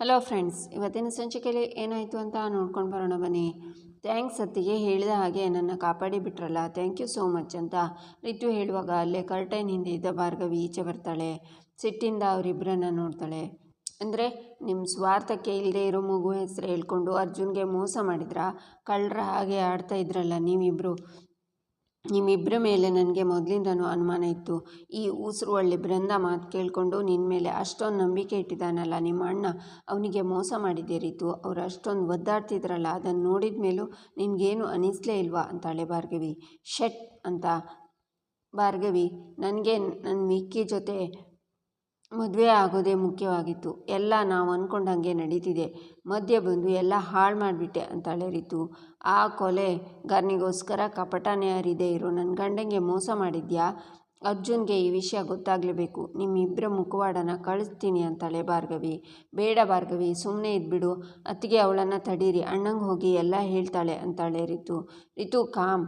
Hello friends ಇವತ್ತಿನ ಸಂಚಿಕೆಯಲ್ಲಿ ಏನಾಯಿತು ಅಂತ ನೋಡ್ಕೊಂಡು ಬರೋಣ ಬನ್ನಿ. ಥ್ಯಾಂಕ್ಸ್ ಸತ್ತಿಗೆ ಹೇಳಿದ ಹಾಗೆ ನನ್ನ ಕಾಪಾಡಿ ಬಿಟ್ರಲ್ಲ ಥ್ಯಾಂಕ್ ಯು ಸೋ ಮಚ್ ಅಂತ ರಿತು ಹೇಳುವಾಗ ಅಲ್ಲೇ ಕರ್ಟೈನ್ ಹಿಂದೆ ಇದ್ದ ಭಾರ್ಗವಿ ಈಚೆ ಬರ್ತಾಳೆ. ಸಿಟ್ಟಿಂದ ಅವರಿಬ್ಬರನ್ನ ನೋಡ್ತಾಳೆ. ಅಂದರೆ ನಿಮ್ಮ ಸ್ವಾರ್ಥಕ್ಕೆ ಇಲ್ಲದೆ ಇರೋ ಮಗು ಹೆಸರು ಹೇಳ್ಕೊಂಡು ಅರ್ಜುನ್ಗೆ ಮೋಸ ಮಾಡಿದ್ರಾ? ಕಳ್ಳರ ಹಾಗೆ ಆಡ್ತಾ ಇದ್ರಲ್ಲ ನೀವಿಬ್ಬರು ನಿಮ್ಮಿಬ್ಬರ ಮೇಲೆ ನನಗೆ ಮೊದಲಿಂದನೂ ಅನುಮಾನ ಇತ್ತು. ಈ ಉಸಿರು ಒಳ್ಳೆ ಬೃಂದ ಮಾತು ಕೇಳಿಕೊಂಡು ನಿನ್ನ ಮೇಲೆ ಅಷ್ಟೊಂದು ನಂಬಿಕೆ ಇಟ್ಟಿದ್ದಾನಲ್ಲ ನಿಮ್ಮ ಅಣ್ಣ, ಅವನಿಗೆ ಮೋಸ ಮಾಡಿದ್ದೆ ರೀತು. ಅವ್ರು ಅಷ್ಟೊಂದು ಒದ್ದಾಡ್ತಿದ್ರಲ್ಲ ಅದನ್ನು ನೋಡಿದ ಮೇಲೂ ನಿನಗೇನು ಅನಿಸ್ಲೇ ಇಲ್ವಾ ಅಂತಾಳೆ ಭಾರ್ಗವಿ. ಶೆಟ್ ಅಂತ. ಭಾರ್ಗವಿ, ನನಗೆ ನನ್ನ ವಿಕ್ಕಿ ಜೊತೆ ಮದುವೆ ಆಗೋದೇ ಮುಖ್ಯವಾಗಿತ್ತು. ಎಲ್ಲ ನಾವು ಅಂದ್ಕೊಂಡಂಗೆ ನಡೀತಿದೆ. ಮಧ್ಯೆ ಬಂದು ಎಲ್ಲ ಹಾಳು ಮಾಡಿಬಿಟ್ಟೆ ಅಂತಾಳೆ ರೀತು. ಆ ಕೊಲೆಗಾರನಿಗೋಸ್ಕರ ಕಪಟನೇ ಅರಿದೇ ಇರೋ. ನನ್ನ ಗಂಡಂಗೆ ಮೋಸ ಮಾಡಿದ್ಯಾ? ಅರ್ಜುನ್ಗೆ ಈ ವಿಷಯ ಗೊತ್ತಾಗಲೇಬೇಕು. ನಿಮ್ಮಿಬ್ಬರ ಮುಖವಾಡನ ಕಳಿಸ್ತೀನಿ ಅಂತಾಳೆ ಭಾರ್ಗವಿ. ಬೇಡ ಭಾರ್ಗವಿ ಸುಮ್ಮನೆ ಇದ್ಬಿಡು. ಅತ್ತಿಗೆ ಅವಳನ್ನು ತಡೀರಿ. ಅಣ್ಣಂಗೆ ಹೋಗಿ ಎಲ್ಲ ಹೇಳ್ತಾಳೆ ಅಂತಾಳೆ ರಿತು. ರಿತು, ಕಾಮ್.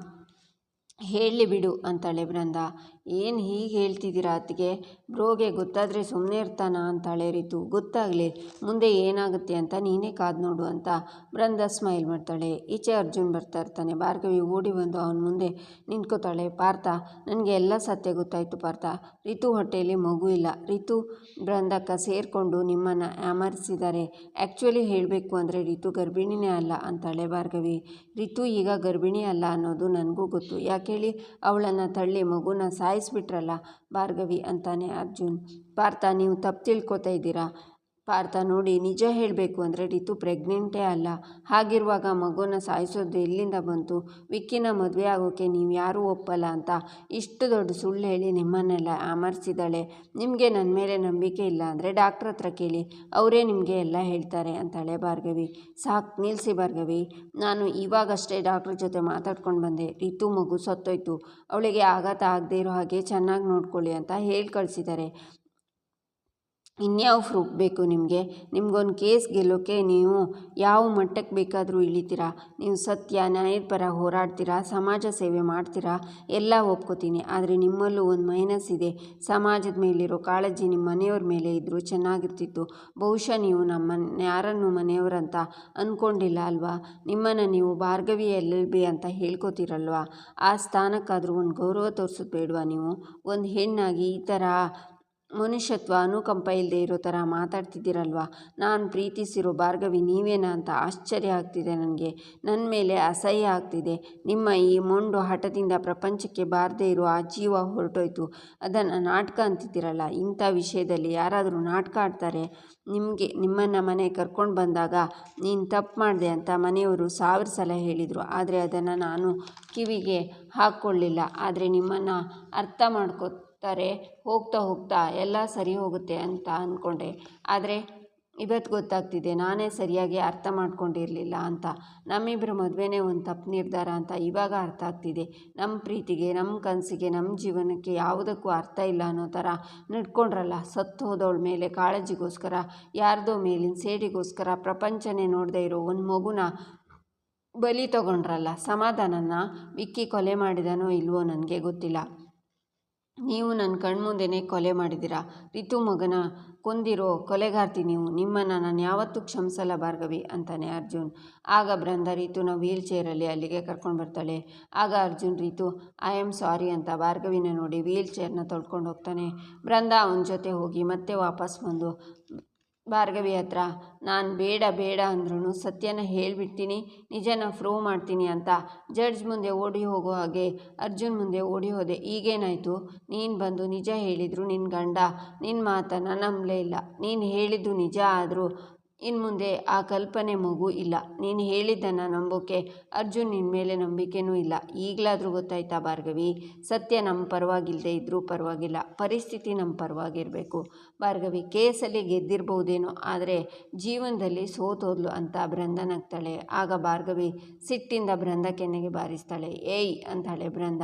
ಹೇಳಿ ಬಿಡು ಅಂತಾಳೆ ಬೃಂದ ಏನು ಹೀಗೆ ಹೇಳ್ತಿದ್ದೀರಾ ಅತ್ತಿಗೆ? ಬ್ರೋಗೆ ಗೊತ್ತಾದರೆ ಸುಮ್ಮನೆ ಇರ್ತಾನ ಅಂತಾಳೆ ರೀತು. ಗೊತ್ತಾಗಲಿ, ಮುಂದೆ ಏನಾಗುತ್ತೆ ಅಂತ ನೀನೇ ಕಾದು ನೋಡು ಅಂತ ಬೃಂದ ಸ್ಮೈಲ್ ಮಾಡ್ತಾಳೆ. ಈಚೆ ಅರ್ಜುನ್ ಬರ್ತಾ ಇರ್ತಾನೆ. ಭಾರ್ಗವಿ ಓಡಿ ಬಂದು ಅವನ ಮುಂದೆ ನಿಂತ್ಕೋತಾಳೆ. ಪಾರ್ಥ, ನನಗೆ ಎಲ್ಲ ಸತ್ಯ ಗೊತ್ತಾಯಿತು ಪಾರ್ಥ. ರಿತು ಹೊಟ್ಟೆಯಲ್ಲಿ ಮಗು ಇಲ್ಲ. ರಿತು ಬೃಂದಕ್ಕ ಸೇರಿಕೊಂಡು ನಿಮ್ಮನ್ನು ಆಮರಿಸಿದ್ದಾರೆ. ಆ್ಯಕ್ಚುಲಿ ಹೇಳಬೇಕು ಅಂದರೆ ರಿತು ಗರ್ಭಿಣಿನೇ ಅಲ್ಲ ಅಂತಾಳೆ ಭಾರ್ಗವಿ. ರಿತು ಈಗ ಗರ್ಭಿಣಿ ಅಲ್ಲ ಅನ್ನೋದು ನನಗೂ ಗೊತ್ತು. ಯಾಕೆ ಹೇಳಿ? ಅವಳನ್ನು ತಳ್ಳಿ ಮಗುನ ಸಾಯಿಸ್ಬಿಟ್ರಲ್ಲ ಭಾರ್ಗವಿ ಅಂತಾನೆ ಅರ್ಜುನ್. ಪಾರ್ಥ ನೀವು ತಪ್ಪು ತಿಳ್ಕೊತಾ ಇದ್ದೀರಾ? ಪಾರ್ಥ, ನೋಡಿ, ನಿಜ ಹೇಳಬೇಕು ಅಂದರೆ ರಿತು ಪ್ರೆಗ್ನೆಂಟೇ ಅಲ್ಲ. ಹಾಗಿರುವಾಗ ಮಗುನ ಸಾಯಿಸೋದು ಎಲ್ಲಿಂದ ಬಂತು? ವಿಕ್ಕಿನ ಮದುವೆ ಆಗೋಕ್ಕೆ ನೀವು ಯಾರೂ ಒಪ್ಪಲ್ಲ ಅಂತ ಇಷ್ಟು ದೊಡ್ಡ ಸುಳ್ಳು ಹೇಳಿ ನಿಮ್ಮನ್ನೆಲ್ಲ ಆಮರ್ಸಿದಾಳೆ ನಿಮಗೆ ನನ್ನ ಮೇಲೆ ನಂಬಿಕೆ ಇಲ್ಲ ಅಂದರೆ ಡಾಕ್ಟ್ರ್ ಹತ್ರ ಕೇಳಿ, ಅವರೇ ನಿಮಗೆ ಎಲ್ಲ ಹೇಳ್ತಾರೆ ಅಂತಾಳೆ ಭಾರ್ಗವಿ. ಸಾಕು ನಿಲ್ಲಿಸಿ ಭಾರ್ಗವಿ. ನಾನು ಇವಾಗಷ್ಟೇ ಡಾಕ್ಟ್ರ್ ಜೊತೆ ಮಾತಾಡ್ಕೊಂಡು ಬಂದೆ. ರಿತು ಮಗು ಸತ್ತೋಯ್ತು. ಅವಳಿಗೆ ಆಘಾತ ಆಗದೇ ಇರೋ ಹಾಗೆ ಚೆನ್ನಾಗಿ ನೋಡ್ಕೊಳ್ಳಿ ಅಂತ ಹೇಳಿ ಕಳಿಸಿದ್ದಾರೆ ಇನ್ಯಾವ ಪ್ರೂಫ್ ಬೇಕು ನಿಮಗೆ? ನಿಮ್ಗೊಂದು ಕೇಸ್ ಗೆಲ್ಲೋಕ್ಕೆ ನೀವು ಯಾವ ಮಟ್ಟಕ್ಕೆ ಬೇಕಾದರೂ ಇಳಿತೀರಾ? ನೀವು ಸತ್ಯ, ನ್ಯಾಯದ ಪರ ಹೋರಾಡ್ತೀರಾ? ಸಮಾಜ ಸೇವೆ ಮಾಡ್ತೀರಾ? ಎಲ್ಲ ಒಪ್ಕೋತೀನಿ. ಆದರೆ ನಿಮ್ಮಲ್ಲೂ ಒಂದು ಮೈನಸ್ ಇದೆ. ಸಮಾಜದ ಮೇಲಿರೋ ಕಾಳಜಿ ನಿಮ್ಮ ಮನೆಯವ್ರ ಮೇಲೆ ಇದ್ದರೂ ಚೆನ್ನಾಗಿರ್ತಿತ್ತು. ಬಹುಶಃ ನೀವು ನಮ್ಮ ಯಾರನ್ನು ಮನೆಯವರಂತ ಅಂದ್ಕೊಂಡಿಲ್ಲ ಅಲ್ವಾ? ನಿಮ್ಮನ್ನು ನೀವು ಭಾರ್ಗವಿಯಲ್ಲಿ ಅಂತ ಹೇಳ್ಕೊತೀರಲ್ವಾ? ಆ ಸ್ಥಾನಕ್ಕಾದರೂ ಒಂದು ಗೌರವ ತೋರಿಸೋದು ಬೇಡವಾ ನೀವು? ಒಂದು ಹೆಣ್ಣಾಗಿ ಈ ಥರ ಮನುಷ್ಯತ್ವ ಅನುಕಂಪ ಇಲ್ಲದೆ ಇರೋ ಥರ ಮಾತಾಡ್ತಿದ್ದೀರಲ್ವಾ? ನಾನು ಪ್ರೀತಿಸಿರೋ ಭಾರ್ಗವಿ ನೀವೇನಾ ಅಂತ ಆಶ್ಚರ್ಯ ಆಗ್ತಿದೆ ನನಗೆ. ನನ್ನ ಮೇಲೆ ಅಸಹ್ಯ ಆಗ್ತಿದೆ. ನಿಮ್ಮ ಈ ಮೊಂಡು ಹಠದಿಂದ ಪ್ರಪಂಚಕ್ಕೆ ಬಾರದೇ ಇರೋ ಆ ಜೀವ ಹೊರಟೋಯ್ತು. ಅದನ್ನು ನಾಟಕ ಅಂತಿದ್ದೀರಲ್ಲ, ಇಂಥ ವಿಷಯದಲ್ಲಿ ಯಾರಾದರೂ ನಾಟಕ ಆಡ್ತಾರೆ? ನಿಮಗೆ, ನಿಮ್ಮನ್ನು ಮನೆ ಕರ್ಕೊಂಡು ಬಂದಾಗ ನೀನು ತಪ್ಪು ಮಾಡಿದೆ ಅಂತ ಮನೆಯವರು ಸಾವಿರ ಸಲ ಹೇಳಿದರು. ಆದರೆ ಅದನ್ನು ನಾನು ಕಿವಿಗೆ ಹಾಕ್ಕೊಳ್ಳಿಲ್ಲ. ಆದರೆ ನಿಮ್ಮನ್ನು ಅರ್ಥ ಮಾಡ್ಕೋ ತಾರೆ ಹೋಗ್ತಾ ಹೋಗ್ತಾ ಎಲ್ಲ ಸರಿ ಹೋಗುತ್ತೆ ಅಂತ ಅಂದ್ಕೊಂಡೆ ಆದರೆ ಇವತ್ತು ಗೊತ್ತಾಗ್ತಿದೆ, ನಾನೇ ಸರಿಯಾಗಿ ಅರ್ಥ ಮಾಡ್ಕೊಂಡಿರಲಿಲ್ಲ ಅಂತ. ನಮ್ಮಿಬ್ಬರ ಮದುವೆನೇ ಒಂದು ತಪ್ಪು ನಿರ್ಧಾರ ಅಂತ ಇವಾಗ ಅರ್ಥ ಆಗ್ತಿದೆ. ನಮ್ಮ ಪ್ರೀತಿಗೆ ನಮ್ಮ ಕನಸಿಗೆ ನಮ್ಮ ಜೀವನಕ್ಕೆ ಯಾವುದಕ್ಕೂ ಅರ್ಥ ಇಲ್ಲ ಅನ್ನೋ ಥರ ನಡ್ಕೊಂಡ್ರಲ್ಲ, ಸತ್ತು ಹೋದವಳ ಮೇಲೆ ಕಾಳಜಿಗೋಸ್ಕರ, ಯಾರ್ದೋ ಮೇಲಿನ ಸೇಡಿಗೋಸ್ಕರ ಪ್ರಪಂಚನೇ ನೋಡದೇ ಇರೋ ಒಂದು ಮಗುನ ಬಲಿ ತಗೊಂಡ್ರಲ್ಲ, ಸಮಾಧಾನನ ವಿಕ್ಕಿ ಕೊಲೆ ಮಾಡಿದನೋ ಇಲ್ವೋ ನನಗೆ ಗೊತ್ತಿಲ್ಲ. ನೀವು ನನ್ನ ಕಣ್ಮುಂದೆನೇ ಕೊಲೆ ಮಾಡಿದ್ದೀರಾ? ರಿತು ಮಗನ ಕೊಂದಿರೋ ಕೊಲೆಗಾರ್ತಿ ನೀವು. ನಿಮ್ಮನ್ನು ನಾನು ಯಾವತ್ತೂ ಕ್ಷಮಿಸಲ್ಲ ಭಾರ್ಗವಿ, ಅಂತಾನೆ ಅರ್ಜುನ್. ಆಗ ಬೃಂದ ರಿತುನ ವೀಲ್ ಚೇರಲ್ಲಿ ಅಲ್ಲಿಗೆ ಕರ್ಕೊಂಡು ಬರ್ತಾಳೆ. ಆಗ Arjun, Ritu I am sorry ಅಂತ ಭಾರ್ಗವಿನ ನೋಡಿ ವೀಲ್ ಚೇರ್ನ ತೊಳ್ಕೊಂಡು ಹೋಗ್ತಾನೆ. ಬೃಂದ ಅವನ ಜೊತೆ ಹೋಗಿ ಮತ್ತೆ ವಾಪಸ್ ಬಂದು ಭಾರ್ಗವಿ ಹತ್ರ, ನಾನು ಬೇಡ ಬೇಡ ಅಂದ್ರೂ ಸತ್ಯನ ಹೇಳಿಬಿಡ್ತೀನಿ, ನಿಜನ ಪ್ರೂವ್ ಮಾಡ್ತೀನಿ ಅಂತ. ಜಡ್ಜ್ ಮುಂದೆ ಓಡಿ ಹೋಗೋ ಹಾಗೆ, ಅರ್ಜುನ್ ಮುಂದೆ ಓಡಿ ಹೋದೆ. ಈಗೇನಾಯಿತು? ನೀನು ಬಂದು ನಿಜ ಹೇಳಿದ್ರು ನಿನ್ನ ಗಂಡ. ನಿನ್ನ ಮಾತನ್ನು ನಂಬಲೇ ಇಲ್ಲ. ನೀನು ಹೇಳಿದ್ದು ನಿಜ ಆದರೂ ಇನ್ನು ಮುಂದೆ ಆ ಕಲ್ಪನೆ ಮಗು ಇಲ್ಲ. ನೀನು ಹೇಳಿದ್ದನ್ನು ನಂಬೋಕೆ ಅರ್ಜುನ್ ನಿನ್ನ ಮೇಲೆ ನಂಬಿಕೆನೂ ಇಲ್ಲ. ಈಗಲಾದರೂ ಗೊತ್ತಾಯ್ತಾ ಭಾರ್ಗವಿ? ಸತ್ಯ ನಮ್ಮ ಪರವಾಗಿಲ್ಲದೆ ಇದ್ದರೂ ಪರವಾಗಿಲ್ಲ. ಪರಿಸ್ಥಿತಿ ನಮ್ಮ ಪರವಾಗಿರಬೇಕು. ಭಾರ್ಗವಿ, ಕೇಸಲ್ಲಿ ಗೆದ್ದಿರ್ಬೋದೇನೋ ಆದರೆ ಜೀವನದಲ್ಲಿ ಸೋತೋದ್ಲು ಅಂತ ಬೃಂದ ನಗ್ತಾಳೆ ಆಗ ಭಾರ್ಗವಿ ಸಿಟ್ಟಿಂದ ಬೃಂದ ಕೆನ್ನೆಗೆ ಬಾರಿಸ್ತಾಳೆ. ಏಯ್ ಅಂತಾಳೆ ಬೃಂದ.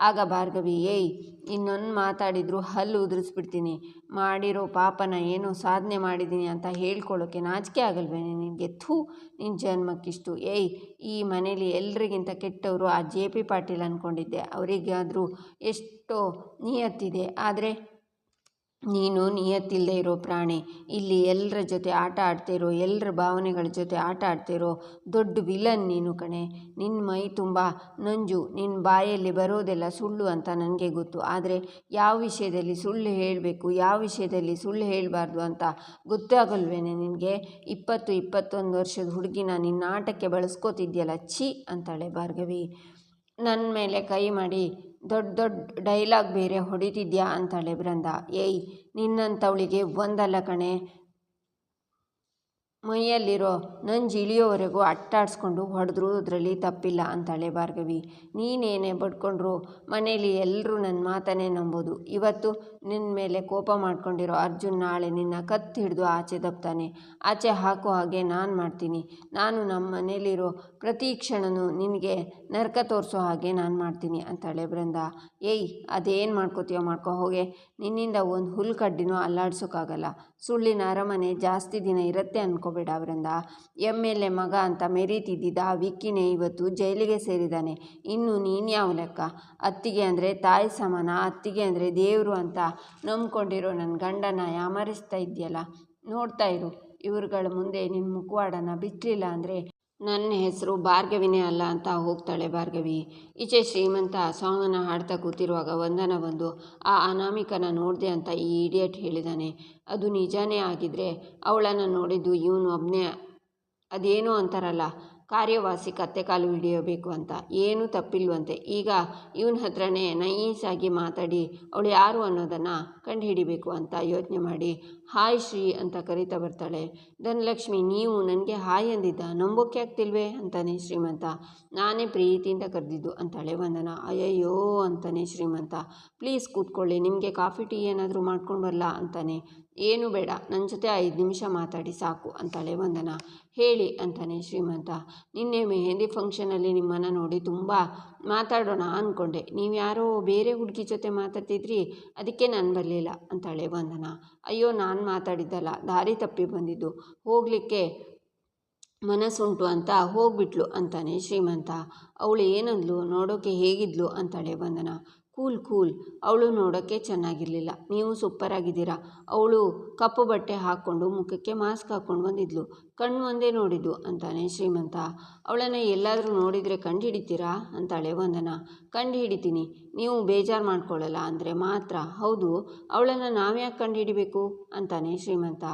ಆಗ ಭಾರ್ಗವಿ, ಏಯ್, ಇನ್ನೊಂದು ಮಾತಾಡಿದ್ರು ಹಲ್ಲು ಉದುರಿಸ್ಬಿಡ್ತೀನಿ. ಮಾಡಿರೋ ಪಾಪನ ಏನೋ ಸಾಧನೆ ಮಾಡಿದ್ದೀನಿ ಅಂತ ಹೇಳ್ಕೊಳ್ಳೋಕ್ಕೆ ನಾಚಿಕೆ ಆಗಲ್ವೇ ನಿನಗೆ ಥೂ ನಿನ್ನ ಜನ್ಮಕ್ಕಿಷ್ಟು. ಏಯ್, ಈ ಮನೇಲಿ ಎಲ್ರಿಗಿಂತ ಕೆಟ್ಟವರು ಆ ಜೆ ಪಿ ಪಾಟೀಲ್ ಅಂದ್ಕೊಂಡಿದ್ದೆ ಅವರಿಗಾದರೂ ಎಷ್ಟೋ ನಿಯತ್ತಿದೆ. ಆದರೆ ನೀನು ನಿಯತ್ತಿಲ್ಲದೆ ಇರೋ ಪ್ರಾಣಿ. ಇಲ್ಲಿ ಎಲ್ಲರ ಜೊತೆ ಆಟ ಆಡ್ತಿರೋ ಎಲ್ಲರ ಭಾವನೆಗಳ ಜೊತೆ ಆಟ ಆಡ್ತಿರೋ ದೊಡ್ಡ ವಿಲನ್ ನೀನು ಕಣೆ. ನಿನ್ನ ಮೈ ತುಂಬ ನಂಜು ನಿನ್ನ ಬಾಯಲ್ಲಿ ಬರೋದೆಲ್ಲ ಸುಳ್ಳು ಅಂತ ನನಗೆ ಗೊತ್ತು. ಆದರೆ ಯಾವ ವಿಷಯದಲ್ಲಿ ಸುಳ್ಳು ಹೇಳಬೇಕು, ಯಾವ ವಿಷಯದಲ್ಲಿ ಸುಳ್ಳು ಹೇಳಬಾರ್ದು ಅಂತ ಗೊತ್ತಾಗಲ್ವೇನೆ ನಿನಗೆ? ಇಪ್ಪತ್ತು ಇಪ್ಪತ್ತೊಂದು ವರ್ಷದ ಹುಡುಗಿನ ನಿನ್ನ ಆಟಕ್ಕೆ ಬಳಸ್ಕೋತಿದ್ಯಲ್ಲ ಛಿ ಅಂತಾಳೆ ಭಾರ್ಗವಿ. ನನ್ನ ಮೇಲೆ ಕೈ ಮಾಡಿ ದೊಡ್ಡ ದೊಡ್ಡ ಡೈಲಾಗ್ ಬೇರೆ ಹೊಡಿತಿದ್ಯಾ ಅಂತಾಳೆ ಬೃಂದ ಏಯ್ ನಿನ್ನಂಥವಳಿಗೆ ಒಂದಲ್ಲ ಕಣೆ. ಮೈಯಲ್ಲಿರೋ ನಂಜು ಇಳಿಯೋವರೆಗೂ ಅಟ್ಟಾಡಿಸ್ಕೊಂಡು ಹೊಡೆದ್ರು ಅದರಲ್ಲಿ ತಪ್ಪಿಲ್ಲ ಅಂತಾಳೆ ಭಾರ್ಗವಿ. ನೀನೇನೇ ಬಡ್ಕೊಂಡ್ರು? ಮನೇಲಿ ಎಲ್ಲರೂ ನನ್ನ ಮಾತನ್ನೇ ನಂಬೋದು. ಇವತ್ತು ನಿನ್ನ ಮೇಲೆ ಕೋಪ ಮಾಡ್ಕೊಂಡಿರೋ ಅರ್ಜುನ್ ನಾಳೆ ನಿನ್ನ ಕತ್ತು ಹಿಡಿದು ಆಚೆ ದಬ್ತಾನೆ ಆಚೆ ಹಾಕೋ ಹಾಗೆ ನಾನು ಮಾಡ್ತೀನಿ. ನಾನು ನಮ್ಮ ಮನೇಲಿರೋ ಪ್ರತಿ ಕ್ಷಣನೂ ನಿನಗೆ ನರಕ ತೋರಿಸೋ ಹಾಗೆ ನಾನು ಮಾಡ್ತೀನಿ ಅಂತಾಳೆ ಬೃಂದ ಏಯ್, ಅದೇನು ಮಾಡ್ಕೋತೀಯೋ ಮಾಡ್ಕೋ. ಹೋಗೆ, ನಿನ್ನಿಂದ ಒಂದು ಹುಲ್ಲು ಕಡ್ಡಿನೂ ಅಲ್ಲಾಡ್ಸೋಕ್ಕಾಗಲ್ಲ ಸುಳ್ಳಿನ ಅರಮನೆ ಜಾಸ್ತಿ ದಿನ ಇರುತ್ತೆ ಅನ್ಕೋಬೇಡ ಅವರಿಂದ ಎಂ ಎಲ್ ಎ ಮಗ ಅಂತ ಮೆರೀತಿದ್ದಿದ್ದ ಆ ವಿಕ್ಕಿನೇ ಇವತ್ತು ಜೈಲಿಗೆ ಸೇರಿದ್ದಾನೆ ಇನ್ನು ನೀನು ಯಾವ ಲೆಕ್ಕ? ಅತ್ತಿಗೆ ಅಂದರೆ ತಾಯಿ ಸಮಾನ, ಅತ್ತಿಗೆ ಅಂದರೆ ದೇವರು ಅಂತ ನಂಬ್ಕೊಂಡಿರೋ ನನ್ನ ಗಂಡನ ಯಾಮರಿಸ್ತಾ ಇದೆಯಲ್ಲ ನೋಡ್ತಾ ಇರು, ಇವ್ರುಗಳ ಮುಂದೆ ನಿನ್ನ ಮುಖವಾಡನ ಬಿಚ್ಚಲಿಲ್ಲ ಅಂದರೆ ನನ್ನ ಹೆಸರು ಭಾರ್ಗವಿನೇ ಅಲ್ಲ ಅಂತ ಹೋಗ್ತಾಳೆ ಭಾರ್ಗವಿ. ಈಚೆ ಶ್ರೀಮಂತ ಸಾಂಗನ್ನು ಹಾಡ್ತಾ ಕೂತಿರುವಾಗ ವಂದನ ಬಂದು, ಆ ಅನಾಮಿಕನ ನೋಡಿದೆ ಅಂತ ಈ ಇಡಿಯಟ್ ಹೇಳಿದಾನೆ. ಅದು ನಿಜಾನೇ ಆಗಿದ್ದರೆ ಅವಳನ್ನು ನೋಡಿದ್ದು ಇವನು ಒಬ್ಬನೇ ಅದೇನೋ ಅಂತಾರಲ್ಲ. ಕಾರ್ಯವಾಸಿ ಕತ್ತೆ ಕಾಲು ಹಿಡಿಯಬೇಕು ಅಂತ. ಏನೂ ತಪ್ಪಿಲ್ವಂತೆ. ಈಗ ಇವನ ಹತ್ರನೇ ನೈಸಾಗಿ ಮಾತಾಡಿ, ಅವಳು ಯಾರು ಅನ್ನೋದನ್ನು ಕಂಡುಹಿಡಿಬೇಕು ಅಂತ ಯೋಚನೆ ಮಾಡಿ. ಹಾಯ್ ಶ್ರೀ ಅಂತ ಕರಿತಾ ಬರ್ತಾಳೆ. ಧನಲಕ್ಷ್ಮಿ, ನೀವು ನನಗೆ ಹಾಯ್ ಅಂದಿದ್ದ ನಂಬೋಕೆ ಆಗ್ತಿಲ್ವೇ? ಅಂತಾನೆ ಶ್ರೀಮಂತ. ನಾನೇ ಪ್ರೀತಿಯಿಂದ ಕರೆದಿದ್ದು ಅಂತಾಳೆ ವಂದನ. ಅಯ್ಯಯ್ಯೋ ಅಂತಾನೆ ಶ್ರೀಮಂತ. ಪ್ಲೀಸ್ ಕೂತ್ಕೊಳ್ಳಿ, ನಿಮಗೆ ಕಾಫಿ ಟೀ ಏನಾದರೂ ಮಾಡ್ಕೊಂಡು ಬರಲ್ಲ ಅಂತಾನೆ. ಏನು ಬೇಡ ನನ್ನ ಜೊತೆ ಐದು ನಿಮಿಷ ಮಾತಾಡಿ ಸಾಕು ಅಂತಾಳೆ ವಂದನ. ಹೇಳಿ ಅಂತಾನೆ ಶ್ರೀಮಂತ. ನಿನ್ನೆ ಮೆಹಂದಿ ಫಂಕ್ಷನಲ್ಲಿ ನಿಮ್ಮನ್ನು ನೋಡಿ ತುಂಬ ಮಾತಾಡೋಣ ಅಂದ್ಕೊಂಡೆ ನೀವು ಯಾರೋ ಬೇರೆ ಹುಡುಗಿ ಜೊತೆ ಮಾತಾಡ್ತಿದ್ರಿ, ಅದಕ್ಕೆ ನಾನು ಬರಲಿಲ್ಲ ಅಂತಾಳೆ ವಂದನ. ಅಯ್ಯೋ, ನಾನು ಮಾತಾಡಿದ್ದಲ್ಲ, ದಾರಿ ತಪ್ಪಿ ಬಂದಿದ್ದು. ಹೋಗಲಿಕ್ಕೆ ಮನಸ್ಸುಂಟು ಅಂತ ಹೋಗ್ಬಿಟ್ಲು ಅಂತಾನೆ ಶ್ರೀಮಂತ. ಅವಳು ಏನಂದ್ಲು, ನೋಡೋಕೆ ಹೇಗಿದ್ಲು ಅಂತಾಳೆ ವಂದನ. Cool cool. ಅವಳು ನೋಡೋಕ್ಕೆ ಚೆನ್ನಾಗಿರಲಿಲ್ಲ. ನೀವು ಸೂಪರಾಗಿದ್ದೀರಾ? ಅವಳು ಕಪ್ಪು ಬಟ್ಟೆ ಹಾಕ್ಕೊಂಡು ಮುಖಕ್ಕೆ ಮಾಸ್ಕ್ ಹಾಕ್ಕೊಂಡು ಬಂದಿದ್ಲು. ಕಣ್ಣು ಒಂದೇ ನೋಡಿದ್ದು ಅಂತಾನೆ ಶ್ರೀಮಂತ. ಅವಳನ್ನು ಎಲ್ಲಾದರೂ ನೋಡಿದರೆ ಕಂಡು ಹಿಡಿತೀರಾ ಅಂತಾಳೆ ವಂದನ. ಕಂಡು ಹಿಡಿತೀನಿ ನೀವು ಬೇಜಾರು ಮಾಡ್ಕೊಳ್ಳಲ್ಲ ಅಂದರೆ ಮಾತ್ರ. ಹೌದು, ಅವಳನ್ನು ನಾವ್ಯಾಕೆ ಕಂಡು ಹಿಡಿಬೇಕು ಅಂತಾನೆ ಶ್ರೀಮಂತ.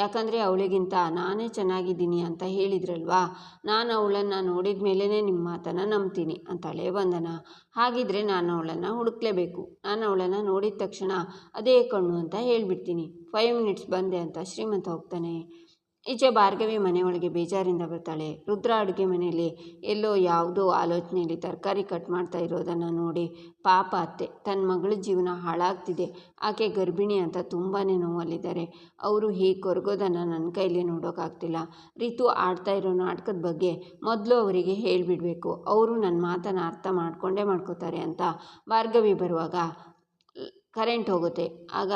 ಯಾಕಂದರೆ ಅವಳಿಗಿಂತ ನಾನೇ ಚೆನ್ನಾಗಿದ್ದೀನಿ ಅಂತ ಹೇಳಿದ್ರಲ್ವಾ? ನಾನು ಅವಳನ್ನು ನೋಡಿದ ಮೇಲೇ ನಿಮ್ಮ ಮಾತನ್ನು ನಂಬ್ತೀನಿ, ಅಂತಾಳೆ ವಂದನ. ಹಾಗಿದ್ರೆ ನಾನು ಅವಳನ್ನು ಹುಡುಕ್ಲೇಬೇಕು. ನಾನು ಅವಳನ್ನು ನೋಡಿದ ತಕ್ಷಣ ಅದೇ ಕಣ್ಣು ಅಂತ ಹೇಳಿಬಿಡ್ತೀನಿ. ಫೈವ್ ಮಿನಿಟ್ಸ್ ಬಂದೆ ಅಂತ ಶ್ರೀಮಂತ ಹೋಗ್ತಾನೆ. ಈಚೆ ಭಾರ್ಗವಿ ಮನೆಯೊಳಗೆ ಬೇಜಾರಿಂದ ಬರ್ತಾಳೆ. ರುದ್ರ ಅಡುಗೆ ಮನೆಯಲ್ಲಿ ಎಲ್ಲೋ ಯಾವುದೋ ಆಲೋಚನೆಯಲ್ಲಿ ತರಕಾರಿ ಕಟ್ ಮಾಡ್ತಾ ಇರೋದನ್ನು ನೋಡಿ ಪಾಪ ಅತ್ತೆ ತನ್ನ ಮಗಳ ಜೀವನ ಹಾಳಾಗ್ತಿದೆ. ಆಕೆ ಗರ್ಭಿಣಿ ಅಂತ ತುಂಬಾ ನೋವಲ್ಲಿದ್ದಾರೆ. ಅವರು ಹೀಗೆ ಕೊರಗೋದನ್ನು ನನ್ನ ಕೈಲಿ ನೋಡೋಕ್ಕಾಗ್ತಿಲ್ಲ ರಿತು ಆಡ್ತಾ ಇರೋ ನಾಟಕದ ಬಗ್ಗೆ ಮೊದಲು ಅವರಿಗೆ ಹೇಳಿಬಿಡಬೇಕು. ಅವರು ನನ್ನ ಮಾತನ್ನು ಅರ್ಥ ಮಾಡಿಕೊಂಡೇ ಮಾಡ್ಕೋತಾರೆ ಅಂತ ಭಾರ್ಗವಿ ಬರುವಾಗ, ಕರೆಂಟ್ ಹೋಗುತ್ತೆ. ಆಗ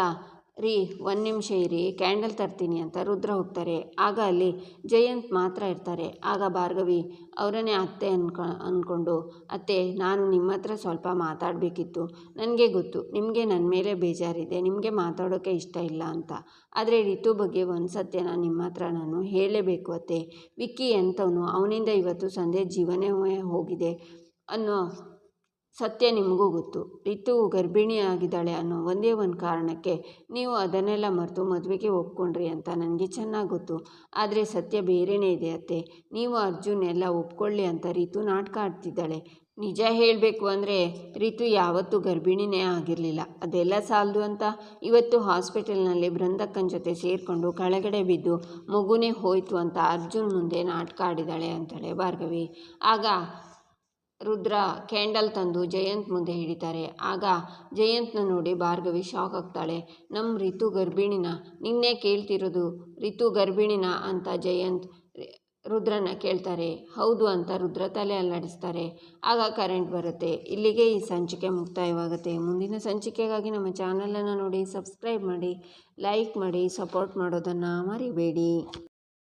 ರೀ, ಒಂದು ನಿಮಿಷ ಇರಿ, ಕ್ಯಾಂಡಲ್ ತರ್ತೀನಿ ಅಂತ ರುದ್ರ ಹೋಗ್ತಾರೆ. ಆಗ ಅಲ್ಲಿ ಜಯಂತ್ ಮಾತ್ರ ಇರ್ತಾರೆ. ಆಗ ಭಾರ್ಗವಿ, ಅವರನ್ನೇ ಅತ್ತೆ ಅನ್ಕೊ ಅಂದ್ಕೊಂಡು ಅತ್ತೆ, ನಾನು ನಿಮ್ಮ ಹತ್ರ ಸ್ವಲ್ಪ ಮಾತಾಡಬೇಕಿತ್ತು. ನನಗೆ ಗೊತ್ತು, ನಿಮಗೆ ನನ್ನ ಮೇಲೆ ಬೇಜಾರಿದೆ. ನಿಮಗೆ ಮಾತಾಡೋಕ್ಕೆ ಇಷ್ಟ ಇಲ್ಲ ಅಂತ. ಆದರೆ ರಿತು ಬಗ್ಗೆ ಒಂದು ಸತ್ಯ ನಾನು ನಿಮ್ಮ ಹತ್ರ ನಾನು ಹೇಳಲೇಬೇಕು ಅತ್ತೆ. ವಿಕ್ಕಿ ಎಂಥವನು ಅವನಿಂದ ಇವತ್ತು ಸಂಜೆ ಜೀವನವೇ ಹೋಗಿದೆ ಅನ್ನೋ ಸತ್ಯ ನಿಮಗೂ ಗೊತ್ತು. ರಿತು ಗರ್ಭಿಣಿ ಆಗಿದ್ದಾಳೆ ಅನ್ನೋ ಒಂದೇ ಒಂದು ಕಾರಣಕ್ಕೆ ನೀವು ಅದನ್ನೆಲ್ಲ ಮರೆತು ಮದುವೆಗೆ ಒಪ್ಕೊಂಡ್ರಿ ಅಂತ ನನಗೆ ಚೆನ್ನಾಗಿ ಗೊತ್ತು. ಆದರೆ ಸತ್ಯ ಬೇರೆಯೇ ಇದೆ ಅತ್ತೆ. ನೀವು ಅರ್ಜುನ್ ಎಲ್ಲ ಒಪ್ಕೊಳ್ಳಿ ಅಂತ ರಿತು ನಾಟಕ ಆಡ್ತಿದ್ದಾಳೆ. ನಿಜ ಹೇಳಬೇಕು ಅಂದರೆ ರಿತು ಯಾವತ್ತೂ ಗರ್ಭಿಣಿನೇ ಆಗಿರಲಿಲ್ಲ. ಅದೆಲ್ಲ ಸಾಲದು ಅಂತ ಇವತ್ತು ಹಾಸ್ಪಿಟಲ್ನಲ್ಲಿ ಬೃಂದಕ್ಕನ ಜೊತೆ ಸೇರಿಕೊಂಡು ಕೆಳಗಡೆ ಬಿದ್ದು ಮಗುನೇ ಹೋಯಿತು ಅಂತ ಅರ್ಜುನ್ ಮುಂದೆ ನಾಟಕ ಆಡಿದ್ದಾಳೆ ಅಂತಾಳೆ ಭಾರ್ಗವಿ. ಆಗ ರುದ್ರ ಕ್ಯಾಂಡಲ್ ತಂದು ಜಯಂತ್ ಮುಂದೆ ಹಿಡಿತಾರೆ. ಆಗ ಜಯಂತ್ನ ನೋಡಿ ಭಾರ್ಗವಿ ಶಾಕ್ ಆಗ್ತಾಳೆ. ನಮ್ಮ ರಿತು ಗರ್ಭಿಣಿನ? ನಿನ್ನೆ ಕೇಳ್ತಿರೋದು ರಿತು ಗರ್ಭಿಣಿನ ಅಂತ ಜಯಂತ್ ರುದ್ರನ ಕೇಳ್ತಾರೆ. ಹೌದು ಅಂತ ರುದ್ರ ತಲೆ ಅಲ್ಲಾಡಿಸ್ತಾರೆ ಆಗ ಕರೆಂಟ್ ಬರುತ್ತೆ. ಇಲ್ಲಿಗೆ ಈ ಸಂಚಿಕೆ ಮುಕ್ತಾಯವಾಗುತ್ತೆ. ಮುಂದಿನ ಸಂಚಿಕೆಗಾಗಿ ನಮ್ಮ ಚಾನಲನ್ನು ನೋಡಿ ಸಬ್ಸ್ಕ್ರೈಬ್ ಮಾಡಿ ಲೈಕ್ ಮಾಡಿ ಸಪೋರ್ಟ್ ಮಾಡೋದನ್ನು ಮರಿಬೇಡಿ.